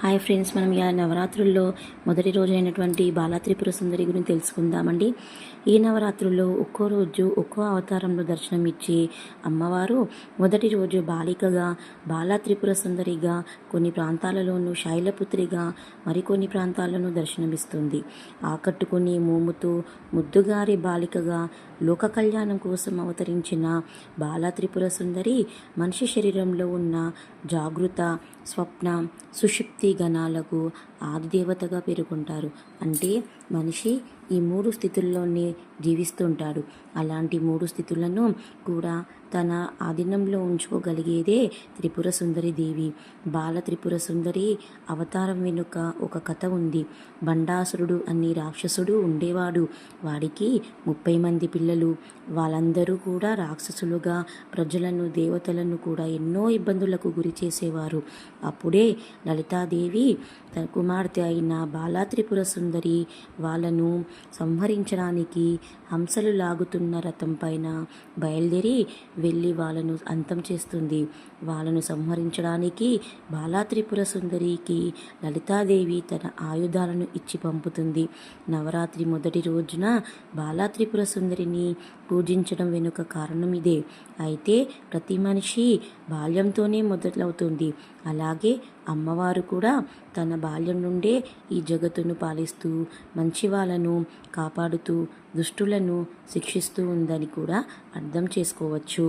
Hi friends మనం ఇలా నవరాత్రుల్లో మొదటి రోజు అయినటువంటి బాలా సుందరి గురించి తెలుసుకుందామండి. ఈ నవరాత్రుల్లో ఒక్కో రోజు ఒక్కో అవతారంలో దర్శనం ఇచ్చి అమ్మవారు మొదటి రోజు బాలికగా బాలాత్రిపుర సుందరిగా కొన్ని ప్రాంతాలలోనూ శైలపుత్రిగా మరికొన్ని ప్రాంతాలను దర్శనమిస్తుంది. ఆకట్టుకుని మోముతూ ముద్దుగారి బాలికగా లోక కళ్యాణం కోసం అవతరించిన బాలాత్రిపుర సుందరి మనిషి శరీరంలో ఉన్న జాగృత స్వప్న సుషుప్తి గణాలకు ఆదిదేవతగా పేర్కొంటారు అంటే మనిషి ఈ మూడు స్థితుల్లోనే జీవిస్తుంటాడు. అలాంటి మూడు స్థితులను కూడా తన ఆధీనంలో ఉంచుకోగలిగేదే త్రిపుర సుందరి దేవి. బాల త్రిపుర సుందరి అవతారం వెనుక ఒక కథ ఉంది. బండాసురుడు అనే రాక్షసుడు ఉండేవాడు. వాడికి ముప్పై మంది పిల్లలు. వాళ్ళందరూ కూడా రాక్షసులుగా ప్రజలను దేవతలను కూడా ఎన్నో ఇబ్బందులకు గురి చేసేవారు. అప్పుడే లలితాదేవి తన కుమార్తె అయిన బాలా త్రిపుర సుందరి వాళ్ళను సంహరించడానికి హంసలు లాగుతున్న రథం పైన బయలుదేరి వెళ్ళి వాళ్ళను అంతం చేస్తుంది. వాళ్ళను సంహరించడానికి బాలాత్రిపుర సుందరికి లలితాదేవి తన ఆయుధాలను ఇచ్చి పంపుతుంది. నవరాత్రి మొదటి రోజున బాలాత్రిపుర సుందరిని పూజించడం వెనుక కారణం ఇదే. అయితే ప్రతి మనిషి బాల్యంతోనే మొదలవుతుంది. అలాగే అమ్మవారు కూడా తన బాల్యం నుండే ఈ జగత్తును పాలిస్తూ మంచి వాళ్ళను కాపాడుతూ దుష్టులను శిక్షిస్తూ ఉందని కూడా అర్థం చేసుకోవచ్చు.